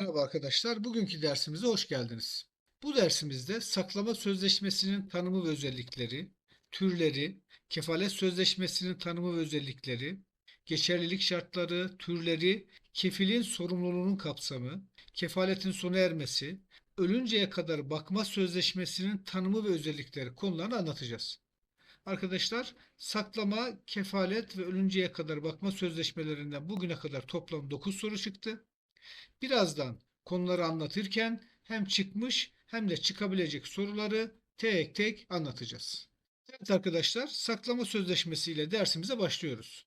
Merhaba arkadaşlar, bugünkü dersimize hoş geldiniz. Bu dersimizde saklama sözleşmesinin tanımı ve özellikleri, türleri, kefalet sözleşmesinin tanımı ve özellikleri, geçerlilik şartları, türleri, kefilin sorumluluğunun kapsamı, kefaletin sona ermesi, ölünceye kadar bakma sözleşmesinin tanımı ve özellikleri konularını anlatacağız. Arkadaşlar, saklama, kefalet ve ölünceye kadar bakma sözleşmelerinden bugüne kadar toplam 9 soru çıktı. Birazdan konuları anlatırken hem çıkmış hem de çıkabilecek soruları tek tek anlatacağız. Evet arkadaşlar, saklama sözleşmesi ile dersimize başlıyoruz.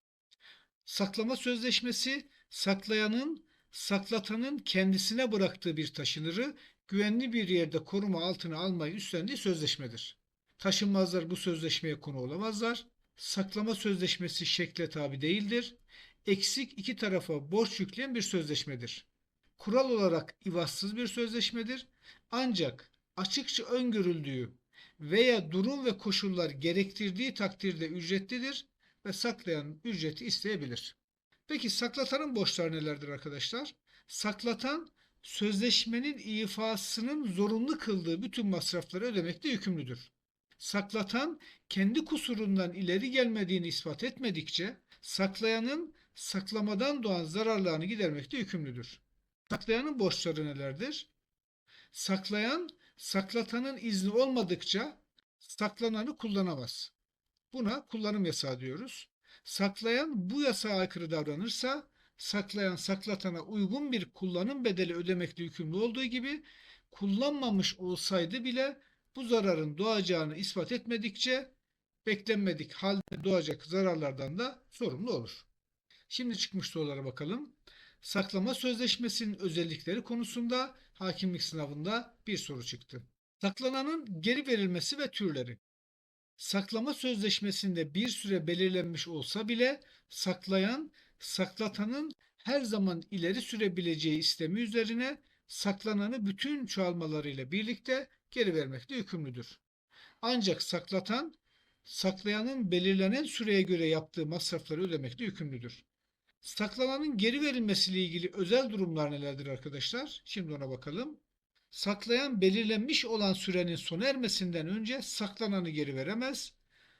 Saklama sözleşmesi saklayanın saklatanın kendisine bıraktığı bir taşınırı güvenli bir yerde koruma altına almayı üstlendiği sözleşmedir. Taşınmazlar bu sözleşmeye konu olamazlar. Saklama sözleşmesi şekle tabi değildir. Eksik iki tarafa borç yükleyen bir sözleşmedir kural olarak ivazsız bir sözleşmedir. Ancak açıkça öngörüldüğü veya durum ve koşullar gerektirdiği takdirde ücretlidir ve saklayan ücreti isteyebilir. Peki saklatanın borçları nelerdir arkadaşlar? Saklatan sözleşmenin ifasının zorunlu kıldığı bütün masrafları ödemekte yükümlüdür. Saklatan kendi kusurundan ileri gelmediğini ispat etmedikçe saklayanın saklamadan doğan zararlarını gidermekte yükümlüdür. Saklayanın borçları nelerdir? Saklayan, saklatanın izni olmadıkça saklananı kullanamaz. Buna kullanım yasağı diyoruz. Saklayan bu yasağa aykırı davranırsa, saklayan saklatana uygun bir kullanım bedeli ödemekle yükümlü olduğu gibi, kullanmamış olsaydı bile bu zararın doğacağını ispat etmedikçe beklenmedik halde doğacak zararlardan da sorumlu olur. Şimdi çıkmış sorulara bakalım saklama sözleşmesinin özellikleri konusunda hakimlik sınavında bir soru çıktı. Saklananın geri verilmesi ve türleri. Saklama sözleşmesinde bir süre belirlenmiş olsa bile saklayan, saklatanın her zaman ileri sürebileceği istemi üzerine saklananı bütün çoğalmalarıyla birlikte geri vermekle yükümlüdür. Ancak saklatan, saklayanın belirlenen süreye göre yaptığı masrafları ödemekle yükümlüdür. Saklananın geri verilmesiyle ilgili özel durumlar nelerdir arkadaşlar? Şimdi ona bakalım. Saklayan belirlenmiş olan sürenin sona ermesinden önce saklananı geri veremez.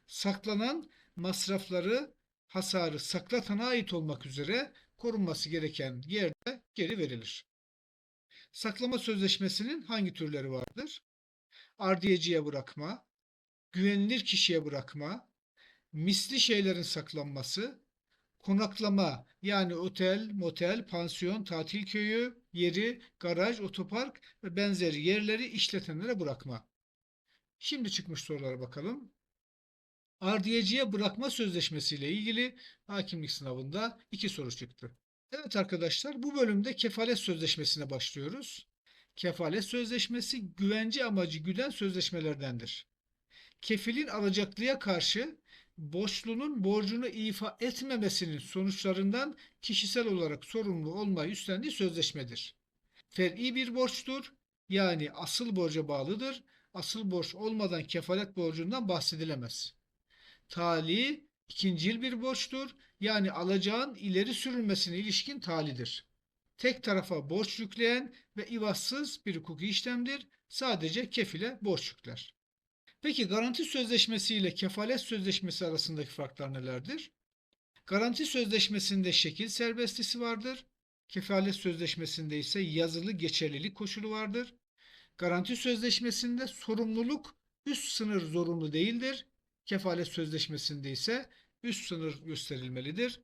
Saklanan masrafları, hasarı saklatana ait olmak üzere korunması gereken yerde geri verilir. Saklama sözleşmesinin hangi türleri vardır? Ardiyeciye bırakma, güvenilir kişiye bırakma, misli şeylerin saklanması, konaklama yani otel, motel, pansiyon, tatil köyü, yeri, garaj, otopark ve benzeri yerleri işletenlere bırakma. Şimdi çıkmış sorulara bakalım. Ardiyeciye bırakma sözleşmesi ile ilgili hakimlik sınavında iki soru çıktı. Evet arkadaşlar bu bölümde kefalet sözleşmesine başlıyoruz. Kefalet sözleşmesi güvence amacı güden sözleşmelerdendir. Kefilin alacaklıya karşı borçlunun borcunu ifa etmemesinin sonuçlarından kişisel olarak sorumlu olmayı üstlendiği sözleşmedir. Fer'i bir borçtur, yani asıl borca bağlıdır. Asıl borç olmadan kefalet borcundan bahsedilemez. Tali ikincil bir borçtur, yani alacağın ileri sürülmesine ilişkin talidir. Tek tarafa borç yükleyen ve ivazsız bir hukuki işlemdir. Sadece kefile borç yükler. Peki garanti sözleşmesi ile kefalet sözleşmesi arasındaki farklar nelerdir? Garanti sözleşmesinde şekil serbestisi vardır. Kefalet sözleşmesinde ise yazılı geçerlilik koşulu vardır. Garanti sözleşmesinde sorumluluk üst sınır zorunlu değildir. Kefalet sözleşmesinde ise üst sınır gösterilmelidir.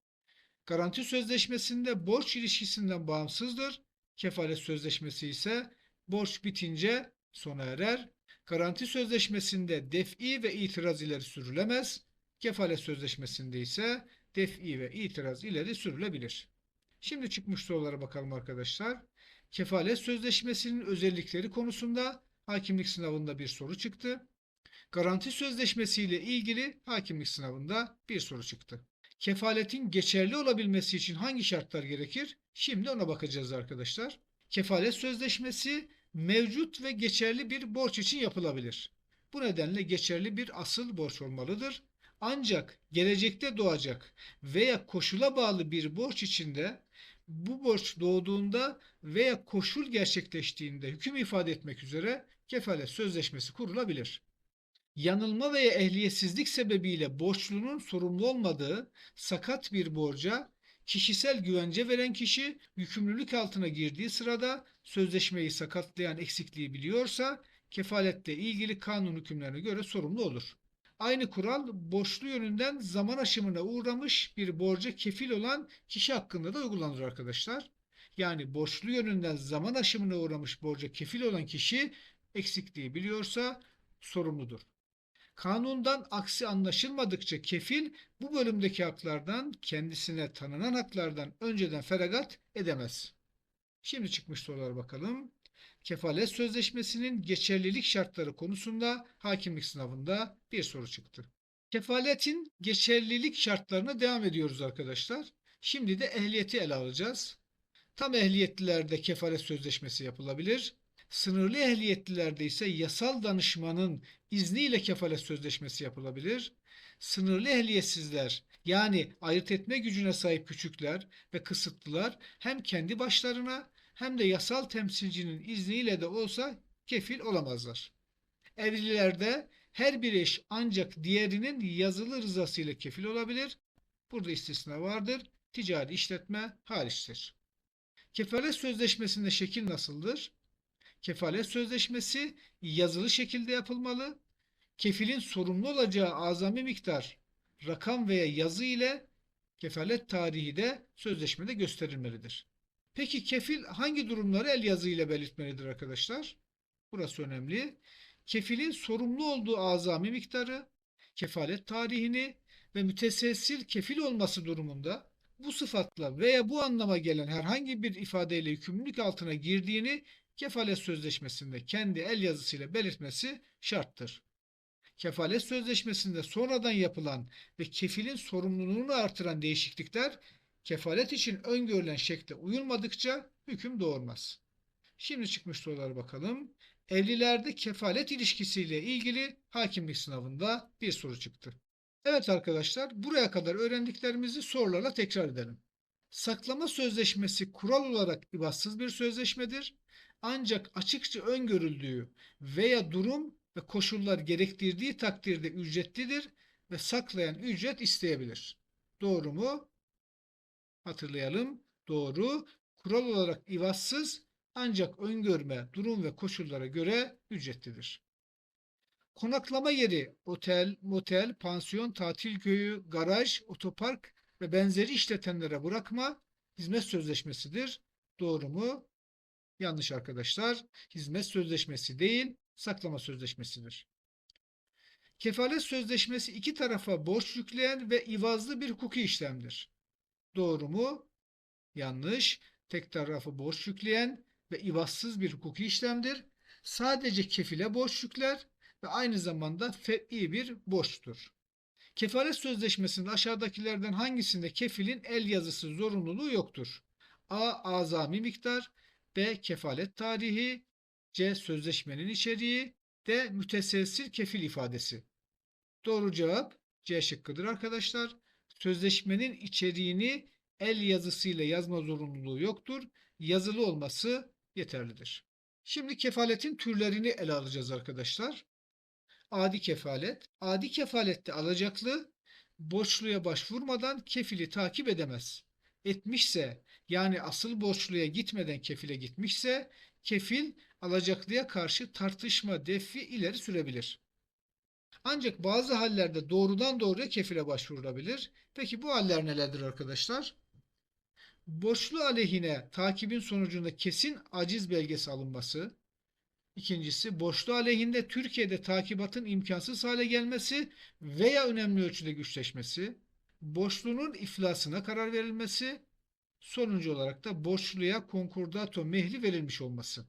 Garanti sözleşmesinde borç ilişkisinden bağımsızdır. Kefalet sözleşmesi ise borç bitince sona erer. Garanti sözleşmesinde def'i ve itiraz ileri sürülemez. Kefalet sözleşmesinde ise def'i ve itiraz ileri sürülebilir. Şimdi çıkmış sorulara bakalım arkadaşlar. Kefalet sözleşmesinin özellikleri konusunda hakimlik sınavında bir soru çıktı. Garanti sözleşmesi ile ilgili hakimlik sınavında bir soru çıktı. Kefaletin geçerli olabilmesi için hangi şartlar gerekir? Şimdi ona bakacağız arkadaşlar. Kefalet sözleşmesi mevcut ve geçerli bir borç için yapılabilir. Bu nedenle geçerli bir asıl borç olmalıdır. Ancak gelecekte doğacak veya koşula bağlı bir borç içinde bu borç doğduğunda veya koşul gerçekleştiğinde hüküm ifade etmek üzere kefalet sözleşmesi kurulabilir. Yanılma veya ehliyetsizlik sebebiyle borçlunun sorumlu olmadığı sakat bir borca kişisel güvence veren kişi yükümlülük altına girdiği sırada sözleşmeyi sakatlayan eksikliği biliyorsa kefaletle ilgili kanun hükümlerine göre sorumlu olur. Aynı kural borçlu yönünden zaman aşımına uğramış bir borca kefil olan kişi hakkında da uygulanır arkadaşlar. Yani borçlu yönünden zaman aşımına uğramış borca kefil olan kişi eksikliği biliyorsa sorumludur. Kanundan aksi anlaşılmadıkça kefil bu bölümdeki haklardan kendisine tanınan haklardan önceden feragat edemez. Şimdi çıkmış sorulara bakalım. Kefalet sözleşmesinin geçerlilik şartları konusunda hakimlik sınavında bir soru çıktı. Kefaletin geçerlilik şartlarına devam ediyoruz arkadaşlar. Şimdi de ehliyeti ele alacağız. Tam ehliyetlilerde kefalet sözleşmesi yapılabilir. Sınırlı ehliyetlilerde ise yasal danışmanın izniyle kefalet sözleşmesi yapılabilir. Sınırlı ehliyetsizler yani ayırt etme gücüne sahip küçükler ve kısıtlılar hem kendi başlarına hem de yasal temsilcinin izniyle de olsa kefil olamazlar. Evlilerde her bir eş ancak diğerinin yazılı rızasıyla kefil olabilir. Burada istisna vardır. Ticari işletme hariçtir. Kefalet sözleşmesinde şekil nasıldır? Kefalet sözleşmesi yazılı şekilde yapılmalı. Kefilin sorumlu olacağı azami miktar, rakam veya yazı ile kefalet tarihi de sözleşmede gösterilmelidir. Peki kefil hangi durumları el yazı ile belirtmelidir arkadaşlar? Burası önemli. Kefilin sorumlu olduğu azami miktarı, kefalet tarihini ve mütesessil kefil olması durumunda bu sıfatla veya bu anlama gelen herhangi bir ifadeyle yükümlülük altına girdiğini kefalet sözleşmesinde kendi el yazısıyla belirtmesi şarttır. Kefalet sözleşmesinde sonradan yapılan ve kefilin sorumluluğunu artıran değişiklikler kefalet için öngörülen şekle uyulmadıkça hüküm doğurmaz. Şimdi çıkmış sorulara bakalım. Evlilerde kefalet ilişkisiyle ilgili hakimlik sınavında bir soru çıktı. Evet arkadaşlar buraya kadar öğrendiklerimizi sorularla tekrar edelim. Saklama sözleşmesi kural olarak ibatsız bir sözleşmedir. Ancak açıkça öngörüldüğü veya durum ve koşullar gerektirdiği takdirde ücretlidir ve saklayan ücret isteyebilir. Doğru mu? Hatırlayalım. Doğru. Kural olarak ivatsız ancak öngörme, durum ve koşullara göre ücretlidir. Konaklama yeri, otel, motel, pansiyon, tatil köyü, garaj, otopark ve benzeri işletenlere bırakma hizmet sözleşmesidir. Doğru mu? Yanlış arkadaşlar. Hizmet sözleşmesi değil, saklama sözleşmesidir. Kefalet sözleşmesi iki tarafa borç yükleyen ve ivazlı bir hukuki işlemdir. Doğru mu? Yanlış. Tek tarafı borç yükleyen ve ivazsız bir hukuki işlemdir. Sadece kefile borç yükler ve aynı zamanda fet'i bir borçtur. Kefalet sözleşmesinde aşağıdakilerden hangisinde kefilin el yazısı zorunluluğu yoktur? A. Azami miktar B. Kefalet tarihi C. Sözleşmenin içeriği D. Müteselsir kefil ifadesi. Doğru cevap C şıkkıdır arkadaşlar. Sözleşmenin içeriğini el yazısıyla yazma zorunluluğu yoktur. Yazılı olması yeterlidir. Şimdi kefaletin türlerini ele alacağız arkadaşlar. Adi kefalet. Adi kefalette alacaklı borçluya başvurmadan kefili takip edemez. Etmişse yani asıl borçluya gitmeden kefile gitmişse kefil alacaklıya karşı tartışma defi ileri sürebilir. Ancak bazı hallerde doğrudan doğruya kefile başvurulabilir. Peki bu haller nelerdir arkadaşlar? Borçlu aleyhine takibin sonucunda kesin aciz belgesi alınması. İkincisi borçlu aleyhinde Türkiye'de takibatın imkansız hale gelmesi veya önemli ölçüde güçleşmesi. Borçlunun iflasına karar verilmesi. Sonuncu olarak da borçluya konkordato mehli verilmiş olması.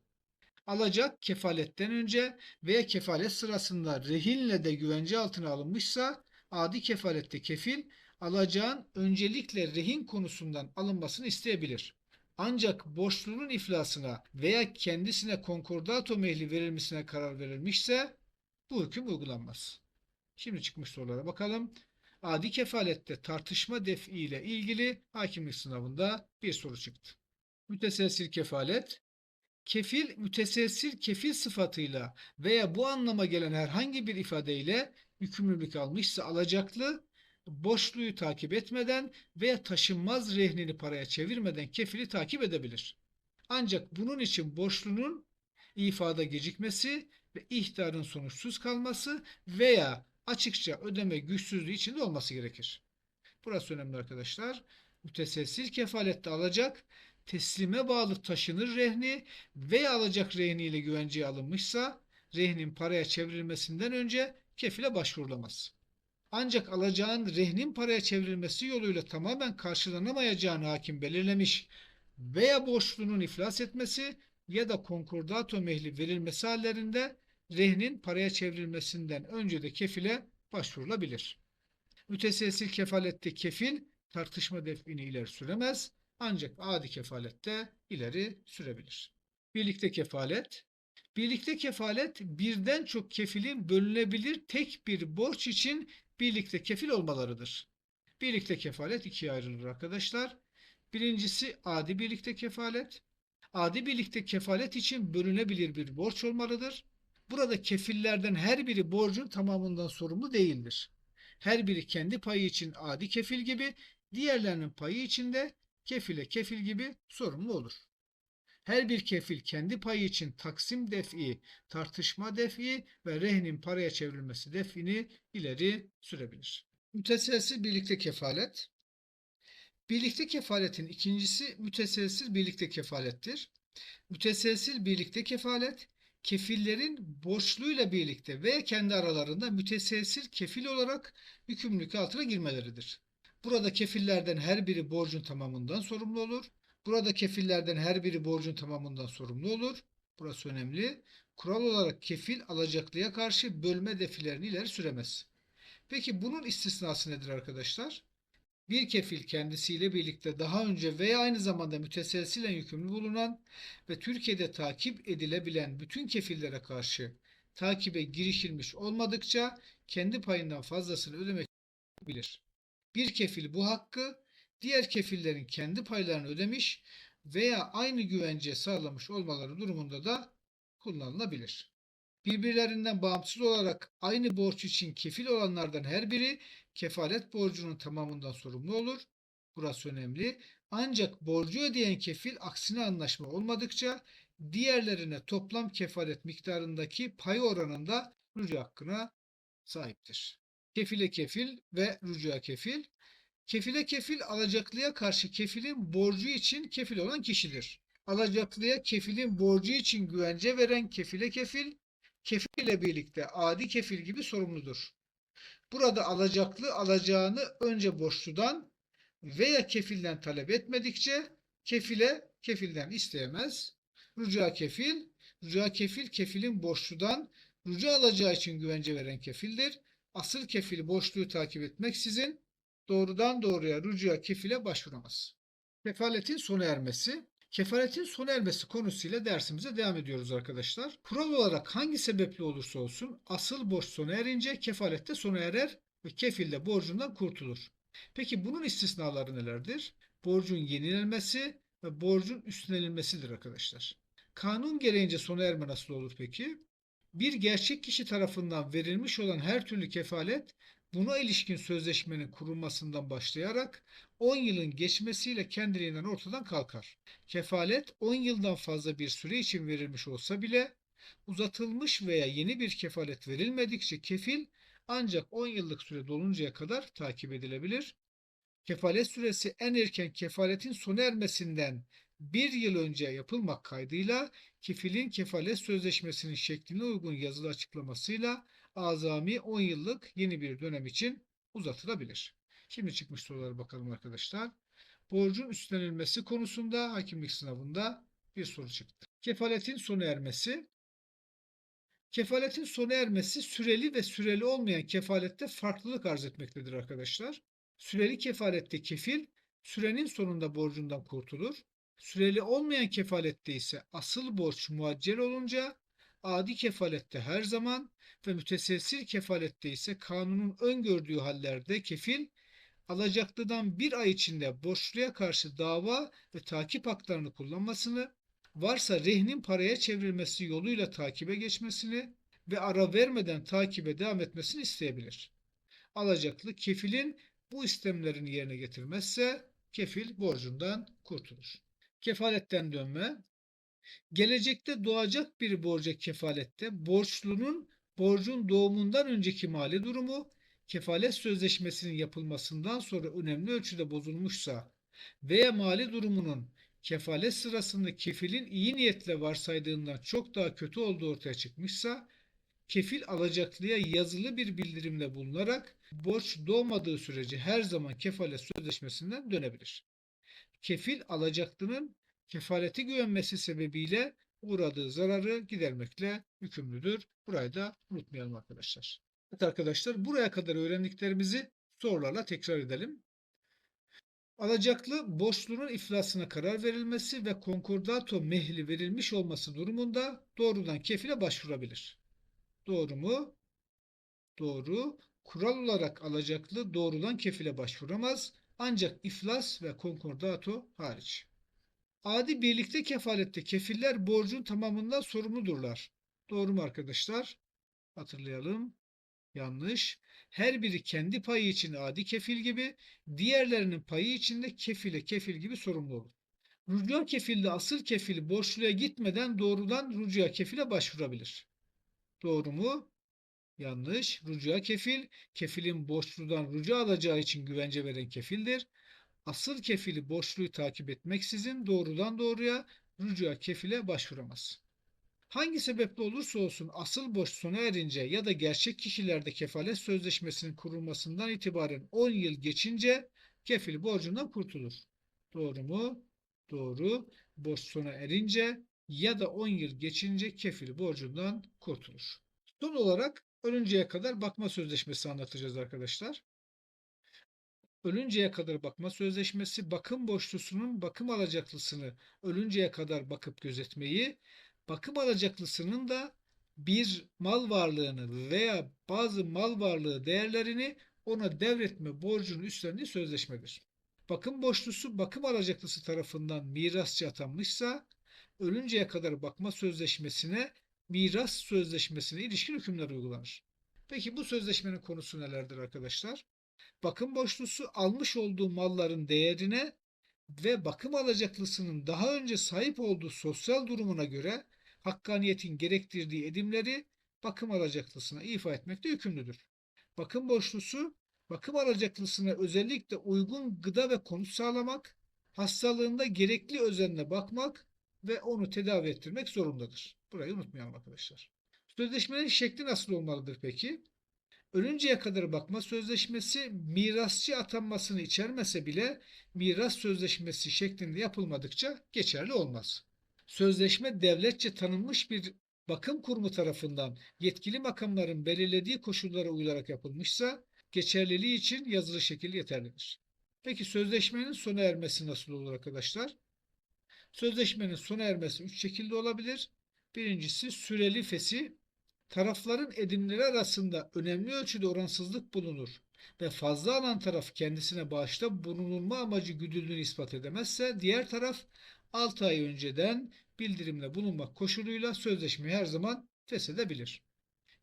Alacak kefaletten önce veya kefalet sırasında rehinle de güvence altına alınmışsa adi kefalette kefil alacağın öncelikle rehin konusundan alınmasını isteyebilir. Ancak borçlunun iflasına veya kendisine konkordato mehli verilmesine karar verilmişse bu hüküm uygulanmaz. Şimdi çıkmış sorulara bakalım. Adi kefalette tartışma defi ile ilgili hakimlik sınavında bir soru çıktı. Müteselsil kefalet kefil müteselsil kefil sıfatıyla veya bu anlama gelen herhangi bir ifadeyle yükümlülük almışsa alacaklı borçluyu takip etmeden veya taşınmaz rehnini paraya çevirmeden kefili takip edebilir. Ancak bunun için borçlunun ifade gecikmesi ve ihtarın sonuçsuz kalması veya açıkça ödeme güçsüzlüğü içinde olması gerekir. Burası önemli arkadaşlar. Müteselsil kefalette alacak teslime bağlı taşınır rehni veya alacak rehniyle güvenceye alınmışsa rehnin paraya çevrilmesinden önce kefile başvurulamaz. Ancak alacağın rehnin paraya çevrilmesi yoluyla tamamen karşılanamayacağını hakim belirlemiş veya borçlunun iflas etmesi ya da konkordato mehli verilmesi hallerinde rehnin paraya çevrilmesinden önce de kefile başvurulabilir. Müteselsil kefalette kefil tartışma defini ileri süremez ancak adi kefalette ileri sürebilir. Birlikte kefalet Birlikte kefalet birden çok kefilin bölünebilir tek bir borç için birlikte kefil olmalarıdır. Birlikte kefalet ikiye ayrılır arkadaşlar. Birincisi adi birlikte kefalet. Adi birlikte kefalet için bölünebilir bir borç olmalıdır. Burada kefillerden her biri borcun tamamından sorumlu değildir. Her biri kendi payı için adi kefil gibi, diğerlerinin payı için de kefile kefil gibi sorumlu olur. Her bir kefil kendi payı için taksim defi, tartışma defi ve rehnin paraya çevrilmesi defini ileri sürebilir. Müteselsiz birlikte kefalet. Birlikte kefaletin ikincisi müteselsiz birlikte kefalettir. Müteselsiz birlikte kefalet, kefillerin borçluyla birlikte veya kendi aralarında müteselsiz kefil olarak yükümlülük altına girmeleridir. Burada kefillerden her biri borcun tamamından sorumlu olur. Burada kefillerden her biri borcun tamamından sorumlu olur. Burası önemli. Kural olarak kefil alacaklıya karşı bölme defilerini ileri süremez. Peki bunun istisnası nedir arkadaşlar? Bir kefil kendisiyle birlikte daha önce veya aynı zamanda müteselsilen yükümlü bulunan ve Türkiye'de takip edilebilen bütün kefillere karşı takibe girişilmiş olmadıkça kendi payından fazlasını ödemek bilir. Bir kefil bu hakkı diğer kefillerin kendi paylarını ödemiş veya aynı güvence sağlamış olmaları durumunda da kullanılabilir. Birbirlerinden bağımsız olarak aynı borç için kefil olanlardan her biri kefalet borcunun tamamından sorumlu olur. Burası önemli. Ancak borcu ödeyen kefil aksine anlaşma olmadıkça diğerlerine toplam kefalet miktarındaki pay oranında rücu hakkına sahiptir. Kefile kefil ve rücuya kefil Kefile kefil alacaklıya karşı kefilin borcu için kefil olan kişidir. Alacaklıya kefilin borcu için güvence veren kefile kefil, kefil ile birlikte adi kefil gibi sorumludur. Burada alacaklı alacağını önce borçludan veya kefilden talep etmedikçe kefile kefilden isteyemez. Rüca kefil, rüca kefil kefilin borçludan rüca alacağı için güvence veren kefildir. Asıl kefil borçluyu takip etmeksizin doğrudan doğruya rücuya kefile başvuramaz. Kefaletin sona ermesi. Kefaletin sona ermesi konusuyla dersimize devam ediyoruz arkadaşlar. Kural olarak hangi sebeple olursa olsun asıl borç sona erince kefalette sona erer ve kefil de borcundan kurtulur. Peki bunun istisnaları nelerdir? Borcun yenilenmesi ve borcun üstlenilmesidir arkadaşlar. Kanun gereğince sona erme nasıl olur peki? Bir gerçek kişi tarafından verilmiş olan her türlü kefalet Buna ilişkin sözleşmenin kurulmasından başlayarak 10 yılın geçmesiyle kendiliğinden ortadan kalkar. Kefalet 10 yıldan fazla bir süre için verilmiş olsa bile uzatılmış veya yeni bir kefalet verilmedikçe kefil ancak 10 yıllık süre doluncaya kadar takip edilebilir. Kefalet süresi en erken kefaletin sona ermesinden bir yıl önce yapılmak kaydıyla kefilin kefalet sözleşmesinin şekline uygun yazılı açıklamasıyla azami 10 yıllık yeni bir dönem için uzatılabilir. Şimdi çıkmış sorulara bakalım arkadaşlar. Borcun üstlenilmesi konusunda hakimlik sınavında bir soru çıktı. Kefaletin sona ermesi. Kefaletin sona ermesi süreli ve süreli olmayan kefalette farklılık arz etmektedir arkadaşlar. Süreli kefalette kefil sürenin sonunda borcundan kurtulur. Süreli olmayan kefalette ise asıl borç muaccel olunca adi kefalette her zaman ve müteselsir kefalette ise kanunun öngördüğü hallerde kefil alacaklıdan bir ay içinde borçluya karşı dava ve takip haklarını kullanmasını, varsa rehnin paraya çevrilmesi yoluyla takibe geçmesini ve ara vermeden takibe devam etmesini isteyebilir. Alacaklı kefilin bu istemlerini yerine getirmezse kefil borcundan kurtulur. Kefaletten dönme Gelecekte doğacak bir borca kefalette borçlunun borcun doğumundan önceki mali durumu kefalet sözleşmesinin yapılmasından sonra önemli ölçüde bozulmuşsa veya mali durumunun kefalet sırasında kefilin iyi niyetle varsaydığından çok daha kötü olduğu ortaya çıkmışsa kefil alacaklıya yazılı bir bildirimle bulunarak borç doğmadığı sürece her zaman kefalet sözleşmesinden dönebilir. Kefil alacaklının kefaleti güvenmesi sebebiyle uğradığı zararı gidermekle yükümlüdür. Burayı da unutmayalım arkadaşlar. Evet arkadaşlar buraya kadar öğrendiklerimizi sorularla tekrar edelim. Alacaklı borçlunun iflasına karar verilmesi ve konkordato mehli verilmiş olması durumunda doğrudan kefile başvurabilir. Doğru mu? Doğru. Kural olarak alacaklı doğrudan kefile başvuramaz ancak iflas ve konkordato hariç. Adi birlikte kefalette kefiller borcun tamamından sorumludurlar. Doğru mu arkadaşlar? Hatırlayalım. Yanlış. Her biri kendi payı için adi kefil gibi, diğerlerinin payı için de kefile kefil gibi sorumlu olur. Rücu kefilde asıl kefil borçluya gitmeden doğrudan rücu kefile başvurabilir. Doğru mu? Yanlış. Rücu kefil, kefilin borçludan rücu alacağı için güvence veren kefildir asıl kefili borçluyu takip etmeksizin doğrudan doğruya rücuya kefile başvuramaz. Hangi sebeple olursa olsun asıl borç sona erince ya da gerçek kişilerde kefalet sözleşmesinin kurulmasından itibaren 10 yıl geçince kefil borcundan kurtulur. Doğru mu? Doğru. Borç sona erince ya da 10 yıl geçince kefil borcundan kurtulur. Son olarak ölünceye kadar bakma sözleşmesi anlatacağız arkadaşlar ölünceye kadar bakma sözleşmesi bakım borçlusunun bakım alacaklısını ölünceye kadar bakıp gözetmeyi, bakım alacaklısının da bir mal varlığını veya bazı mal varlığı değerlerini ona devretme borcunu üstlendiği sözleşmedir. Bakım borçlusu bakım alacaklısı tarafından mirasçı atanmışsa ölünceye kadar bakma sözleşmesine miras sözleşmesine ilişkin hükümler uygulanır. Peki bu sözleşmenin konusu nelerdir arkadaşlar? Bakım borçlusu almış olduğu malların değerine ve bakım alacaklısının daha önce sahip olduğu sosyal durumuna göre hakkaniyetin gerektirdiği edimleri bakım alacaklısına ifa etmekte yükümlüdür. Bakım borçlusu bakım alacaklısına özellikle uygun gıda ve konut sağlamak, hastalığında gerekli özenle bakmak ve onu tedavi ettirmek zorundadır. Burayı unutmayalım arkadaşlar. Sözleşmenin şekli nasıl olmalıdır peki? Ölünceye kadar bakma sözleşmesi mirasçı atanmasını içermese bile miras sözleşmesi şeklinde yapılmadıkça geçerli olmaz. Sözleşme devletçe tanınmış bir bakım kurumu tarafından yetkili makamların belirlediği koşullara uyularak yapılmışsa geçerliliği için yazılı şekil yeterlidir. Peki sözleşmenin sona ermesi nasıl olur arkadaşlar? Sözleşmenin sona ermesi üç şekilde olabilir. Birincisi süreli fesi, tarafların edimleri arasında önemli ölçüde oransızlık bulunur ve fazla alan taraf kendisine bağışta bulunulma amacı güdüldüğünü ispat edemezse diğer taraf 6 ay önceden bildirimle bulunmak koşuluyla sözleşmeyi her zaman feshedebilir.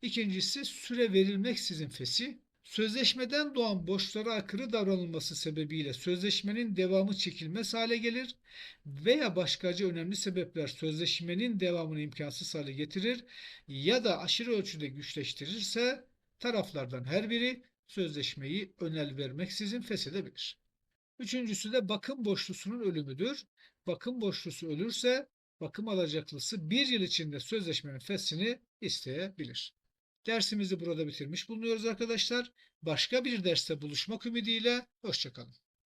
İkincisi süre verilmeksizin fesi Sözleşmeden doğan borçlara aykırı davranılması sebebiyle sözleşmenin devamı çekilmez hale gelir veya başkaca önemli sebepler sözleşmenin devamını imkansız hale getirir ya da aşırı ölçüde güçleştirirse taraflardan her biri sözleşmeyi önel vermeksizin feshedebilir. Üçüncüsü de bakım borçlusunun ölümüdür. Bakım borçlusu ölürse bakım alacaklısı bir yıl içinde sözleşmenin feshini isteyebilir. Dersimizi burada bitirmiş bulunuyoruz arkadaşlar. Başka bir derste buluşmak ümidiyle hoşçakalın.